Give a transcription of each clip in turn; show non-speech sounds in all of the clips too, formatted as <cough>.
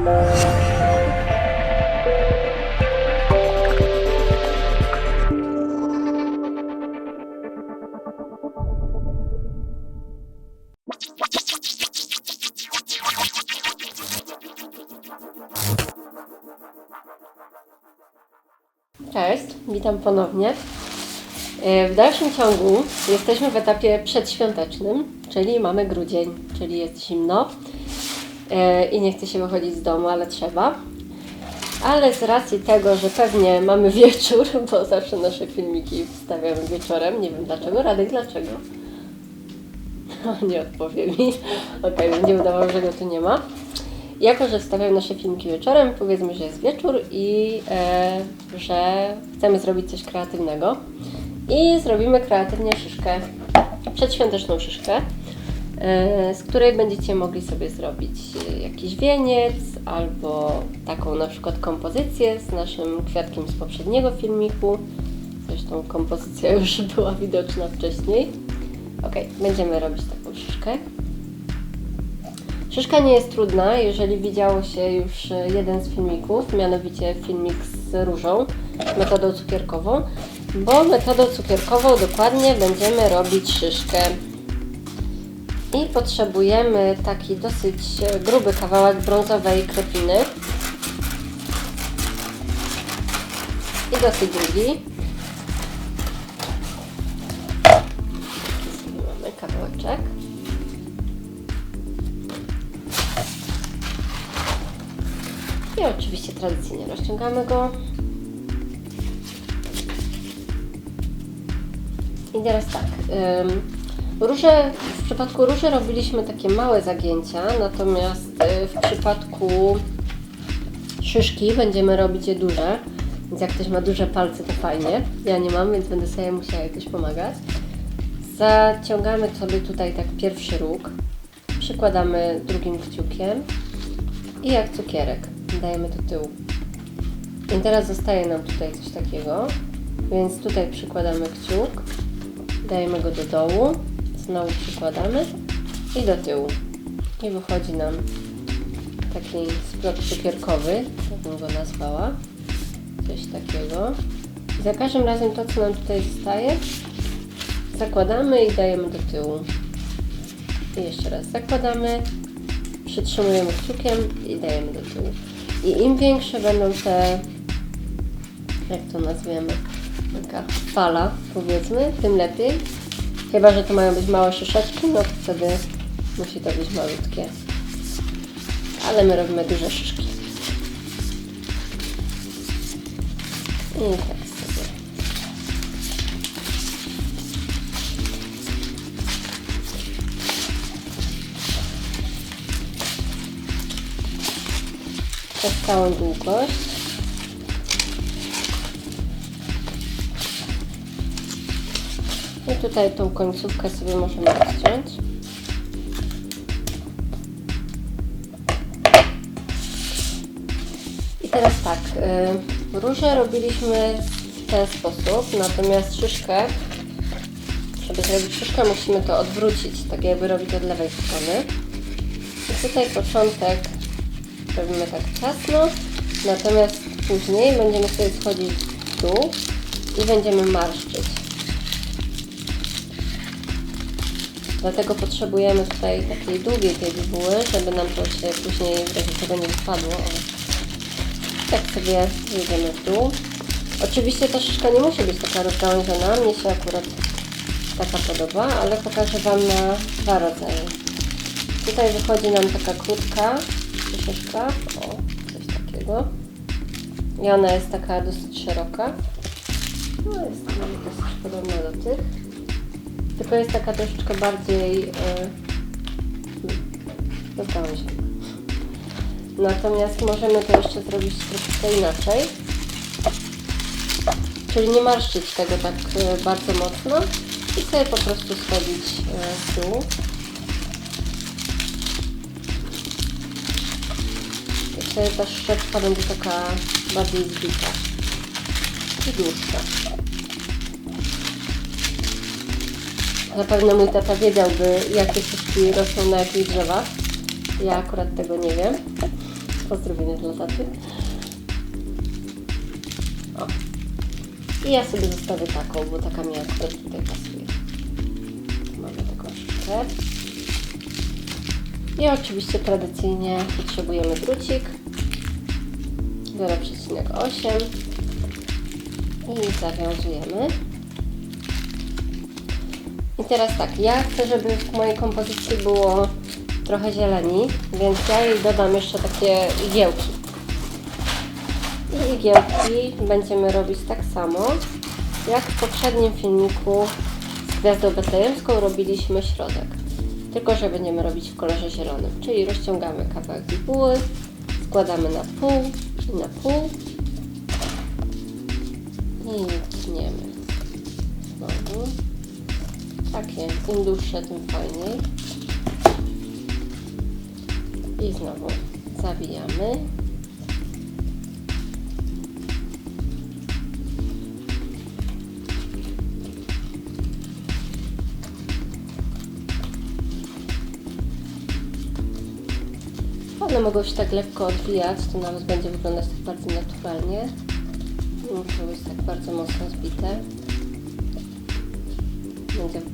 Cześć, witam ponownie. E, W dalszym ciągu jesteśmy w etapie przedświątecznym, czyli mamy grudzień, czyli jest zimno i nie chce się wychodzić z domu, ale trzeba. Ale z racji tego, że pewnie mamy <laughs> wieczór, bo zawsze nasze filmiki wstawiamy wieczorem, nie wiem dlaczego, Radek dlaczego? O, nie odpowie mi. <laughs> Okej, będzie udawał, że go tu nie ma. Jako, że wstawiam nasze filmiki wieczorem, powiedzmy, że jest wieczór i e, że chcemy zrobić coś kreatywnego. I zrobimy kreatywnie szyszkę, przedświąteczną szyszkę, e, z której będziecie mogli sobie zrobić e, jakiś wieniec albo taką na przykład kompozycję z naszym kwiatkiem z poprzedniego filmiku. Zresztą kompozycja <laughs> już była widoczna wcześniej. Ok, będziemy robić taką szyszkę. Szyszka nie jest trudna, jeżeli widziało się już e, jeden z filmików, mianowicie filmik z różą, metodą cukierkową, bo metodą cukierkową dokładnie będziemy robić szyszkę. I potrzebujemy taki dosyć e, gruby kawałek brązowej krepiny i dosyć długi. Mamy kawałeczek. I oczywiście tradycyjnie rozciągamy go. I teraz tak. Róże, w przypadku róży robiliśmy takie małe zagięcia, natomiast y, w przypadku szyszki będziemy robić je duże. Więc jak ktoś ma duże palce, to fajnie. Ja nie mam, więc będę sobie musiała jakoś pomagać. Zaciągamy sobie tutaj tak pierwszy róg. Przykładamy drugim kciukiem. I jak cukierek dajemy do tyłu. I teraz zostaje nam tutaj coś takiego, więc tutaj przykładamy kciuk, dajemy go do dołu, znowu przykładamy i do tyłu. I wychodzi nam taki splot cukierkowy, tak bym go nazwała, coś takiego. I za każdym razem to, co nam tutaj zostaje, zakładamy i dajemy do tyłu. I jeszcze raz zakładamy, przytrzymujemy kciukiem i dajemy do tyłu. I im większe będą te, jak to nazwiemy, taka fala powiedzmy, tym lepiej. Chyba, że to mają być małe szyszeczki, no to wtedy musi to być malutkie. Ale my robimy duże szyszki. I tak sobie. przez całą długość. Tutaj tą końcówkę sobie możemy odciąć. I teraz tak, y, róże robiliśmy w ten sposób, natomiast szyszkę, żeby zrobić szyszkę musimy to odwrócić, tak jakby robić od lewej strony. I tutaj początek robimy tak ciasno, natomiast później będziemy sobie schodzić w dół i będziemy marszczyć. Dlatego potrzebujemy tutaj takiej długiej tej bibuły, żeby nam to się później w razie czego nie wypadło. Tak sobie jedziemy w dół. Oczywiście ta szyszka nie musi być taka rozgałęziona, mnie się akurat taka podoba, ale pokażę Wam na dwa rodzaje. Tutaj wychodzi nam taka krótka szyszka, o, coś takiego. I ona jest taka dosyć szeroka. No jest nawet dosyć podobna do tych. Tylko jest taka troszeczkę bardziej yy, rozgałęziona. Natomiast możemy to jeszcze zrobić troszeczkę inaczej. Czyli nie marszczyć tego tak e, bardzo mocno i sobie po prostu schodzić z tyłu. I wtedy ta szczepka będzie taka bardziej zbita i dłuższa. Zapewne mój tata wiedziałby, jakie szyszki rosną na jakich drzewach. Ja akurat tego nie wiem. Pozdrowienia dla taty. O. I ja sobie zostawię taką, bo taka mi akurat tutaj pasuje. Mamy taką szykę. I oczywiście tradycyjnie potrzebujemy drucik. 0,8 i zawiązujemy. I teraz tak, ja chcę, żeby w mojej kompozycji było trochę zieleni, więc ja jej dodam jeszcze takie igiełki. I igiełki będziemy robić tak samo, jak w poprzednim filmiku z Gwiazdą Betlejemską robiliśmy środek. Tylko, że będziemy robić w kolorze zielonym, czyli rozciągamy kawałek bibuły, składamy na pół i na pół i tniemy. Takie, im dłuższe, tym fajniej. I znowu zawijamy. One mogą się tak lekko odwijać, to nawet będzie wyglądać tak bardzo naturalnie. Nie muszą być tak bardzo mocno zbite.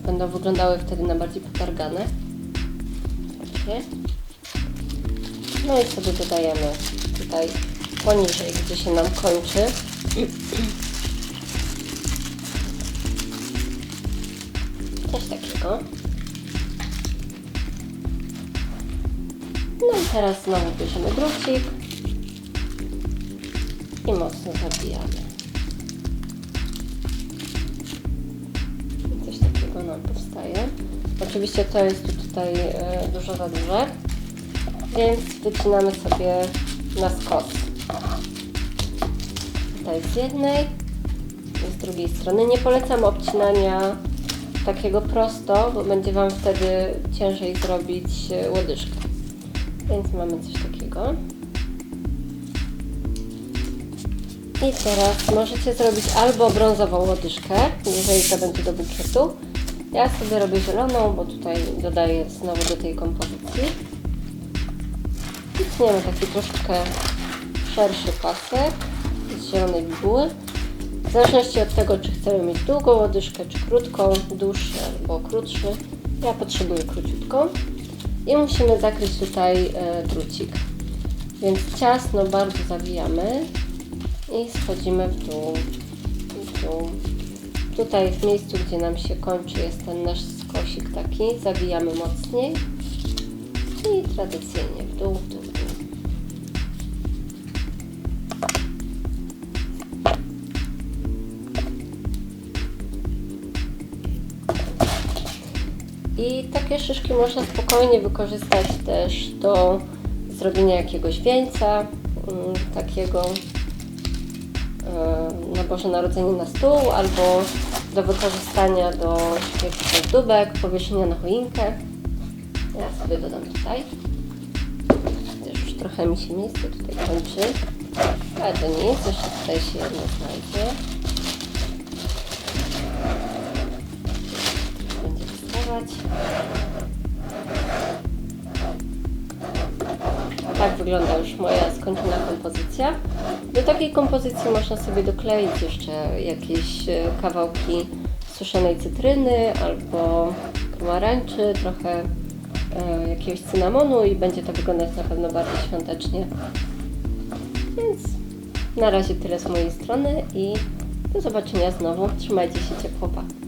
Będą wyglądały wtedy na bardziej potargane. Takie. No i sobie dodajemy tutaj poniżej, gdzie się nam kończy. <clears throat> Coś takiego. No i teraz znowu bierzemy drucik i mocno zabijamy. Oczywiście to jest tu tutaj e, dużo za duże, więc wycinamy sobie na skos. Tutaj z jednej i z drugiej strony. Nie polecam obcinania takiego prosto, bo będzie Wam wtedy ciężej zrobić e, łodyżkę. Więc mamy coś takiego. I teraz możecie zrobić albo brązową łodyżkę, jeżeli to będzie do bukietu. Ja sobie robię zieloną, bo tutaj dodaję znowu do tej kompozycji. I tniemy taki troszeczkę szerszy pasek z zielonej bibuły. W zależności od tego, czy chcemy mieć długą łodyżkę, czy krótką, dłuższy albo krótszy. Ja potrzebuję króciutką. I musimy zakryć tutaj e, drucik. Więc ciasno bardzo zawijamy i schodzimy w dół, w dół. Tutaj w miejscu, gdzie nam się kończy jest ten nasz skosik taki, zawijamy mocniej i tradycyjnie w dół, w dół, w dół. I takie szyszki można spokojnie wykorzystać też do zrobienia jakiegoś wieńca, mm, takiego e, na Boże Narodzenie na stół, albo do wykorzystania do jakichś ozdóbek, powieszenia na choinkę. Ja sobie dodam tutaj. Też już trochę mi się miejsce tutaj kończy. Ale to nic, jeszcze tutaj się jedno znajdzie. Będzie wystawać. Tak wygląda już moja skończona kompozycja. Do takiej kompozycji można sobie dokleić jeszcze jakieś e, kawałki suszonej cytryny albo pomarańczy, trochę e, jakiegoś cynamonu i będzie to wyglądać na pewno bardziej świątecznie. Więc na razie tyle z mojej strony i do zobaczenia znowu. Trzymajcie się ciepło, pa.